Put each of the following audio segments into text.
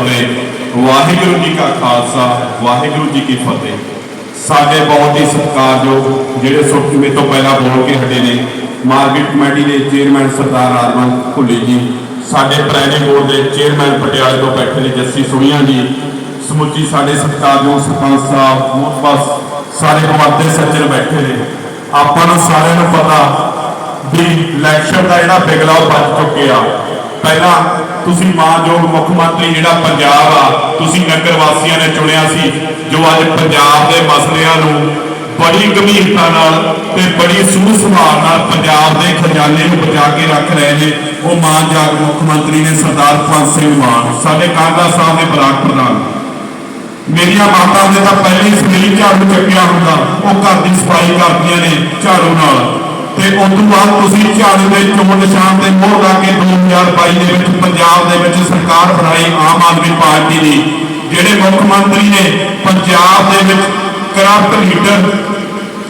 ਫਤਿਹ ਵਾਹਿਗੁਰੂ ਜੀ ਕਾ ਖਾਲਸਾ, ਵਾਹਿਗੁਰੂ ਜੀ ਕੀ ਫਤਿਹ। ਸਾਡੇ ਬਹੁਤ ਹੀ ਸਤਿਕਾਰਯੋਗ ਜਿਹੜੇ ਸੁਖ ਤੋਂ ਪਹਿਲਾਂ ਬੋਲ ਕੇ ਹਟੇ ਨੇ, ਮਾਰਕੀਟ ਕਮੇਟੀ ਦੇ ਚੇਅਰਮੈਨ ਸਰਦਾਰ ਆਰਮਨ ਭੁੱਲੀ ਜੀ, ਸਾਡੇ ਪ੍ਰਾਈਵੇਟ ਬੋਰਡ ਦੇ ਚੇਅਰਮੈਨ ਪਟਿਆਲੇ ਤੋਂ ਬੈਠੇ ਨੇ ਜੱਸੀ ਸੁਣੀਆਂ ਜੀ, ਸਮੁੱਚੀ ਸਾਡੇ ਸਤਿਕਾਰਯੋਗ ਸਰਪੰਚ ਸਾਹਿਬ ਮੁਖਬਸ ਸਾਰੇ ਹਮਾਦੇ ਸੱਜਣ ਬੈਠੇ ਨੇ। ਆਪਾਂ ਨੂੰ ਸਾਰਿਆਂ ਨੂੰ ਪਤਾ ਵੀ ਇਲੈਕਸ਼ਨ ਦਾ ਜਿਹੜਾ ਬਿਗਲਾ ਉਹ ਵੱਜ ਚੁੱਕਿਆ। ਪਹਿਲਾਂ ਤੁਸੀਂ ਮਾਨਯੋਗ ਮੁੱਖ ਮੰਤਰੀ ਜਿਹੜਾ ਪੰਜਾਬ ਆ, ਤੁਸੀਂ ਨਗਰ ਵਾਸੀਆਂ ਨੇ ਚੁਣਿਆ ਸੀ, ਜੋ ਅੱਜ ਪੰਜਾਬ ਦੇ ਮਸਲਿਆਂ ਨੂੰ ਬੜੀ ਗੰਭੀਰਤਾ ਨਾਲ ਤੇ ਬੜੀ ਸੂਝ ਸੰਭਾਲ ਨਾਲ ਪੰਜਾਬ ਦੇ ਖਜ਼ਾਨੇ ਨੂੰ ਬਚਾ ਕੇ ਰੱਖ ਰਹੇ ਨੇ, ਉਹ ਮਾਨਯੋਗ ਮੁੱਖ ਮੰਤਰੀ ਨੇ ਸਰਦਾਰ ਭਗਵੰਤ ਸਿੰਘ ਮਾਨ, ਸਾਡੇ ਕਾਂਗਰਸ ਸਾਹਿਬ ਦੇ ਬਲਾਕ ਪ੍ਰਧਾਨ। ਮੇਰੀਆਂ ਮਾਤਾ ਨੇ ਤਾਂ ਪਹਿਲੇ ਹੀ ਸਮੀਰ ਝਾੜੂ ਚੱਕਿਆ ਹੁੰਦਾ, ਉਹ ਘਰ ਦੀ ਸਫ਼ਾਈ ਕਰਦੀਆਂ ਨੇ ਝਾੜੂ ਨਾਲ। ਤੇ ਉਸ ਤੋਂ ਬਾਅਦ ਤੁਸੀਂ ਝਾੜੂ ਦੇ ਚੋਣ ਨਿਸ਼ਾਨ ਤੇ ਮੋਹਰ ਲਾ ਕੇ 2022 ਦੇ ਵਿੱਚ ਪੰਜਾਬ ਦੇ ਵਿੱਚ ਸਰਕਾਰ ਬਣਾਈ ਆਮ ਆਦਮੀ ਪਾਰਟੀ ਦੀ, ਜਿਹੜੇ ਮੁੱਖ ਮੰਤਰੀ ਨੇ ਪੰਜਾਬ ਦੇ ਵਿੱਚ ਕਰਪਟ ਲੀਡਰ,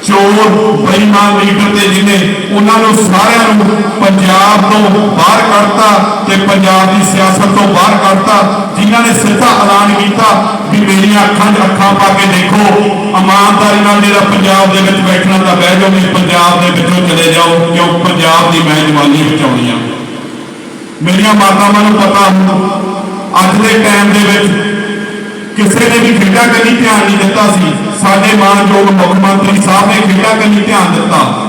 ਚੋਰ, ਬੇਈਮਾਨ ਲੀਡਰ ਤੇ ਜਿਹਨੇ ਉਹਨਾਂ ਨੂੰ ਸਾਰਿਆਂ ਨੂੰ ਪੰਜਾਬ ਤੋਂ ਬਾਹਰ ਕੱਢਤਾ ਤੇ ਪੰਜਾਬ ਦੀ ਸਿਆਸਤ ਤੋਂ ਬਾਹਰ ਕੱਢਤਾ, ਜਿਨ੍ਹਾਂ ਨੇ ਸਿੱਧਾ ਐਲਾਨ ਕੀਤਾ ਮੇਰੀਆਂ ਅੱਖਾਂ 'ਚ ਅੱਖਾਂ ਪਾ ਕੇ ਦੇਖੋ, ਇਮਾਨਦਾਰੀ ਨਾਲ ਜਿਹੜਾ ਪੰਜਾਬ ਦੇ ਵਿੱਚ ਬੈਠਣਾ ਤਾਂ ਬਹਿ ਜਾਓ, ਨਹੀਂ ਪੰਜਾਬ ਦੇ ਵਿੱਚੋਂ ਚਲੇ ਜਾਓ, ਕਿਉਂ? ਪੰਜਾਬ ਦੀ ਮੈਂ ਜਵਾਨੀ ਬਚਾਉਣੀ ਆ। ਮੇਰੀਆਂ ਮਾਤਾਵਾਂ ਨੂੰ ਪਤਾ ਹੁੰਦਾ, ਅੱਜ ਦੇ ਟਾਈਮ ਦੇ ਵਿੱਚ ਕਿਸੇ ਨੇ ਵੀ ਖੇਡਾਂ ਕਦੀ ਧਿਆਨ ਨਹੀਂ ਦਿੱਤਾ ਸੀ। ਸਾਡੇ ਮਾਨਯੋਗ ਮੁੱਖ ਮੰਤਰੀ ਸਾਹਿਬ ਨੇ ਖੇਡਾਂ ਕੰਨੀ ਧਿਆਨ ਦਿੱਤਾ।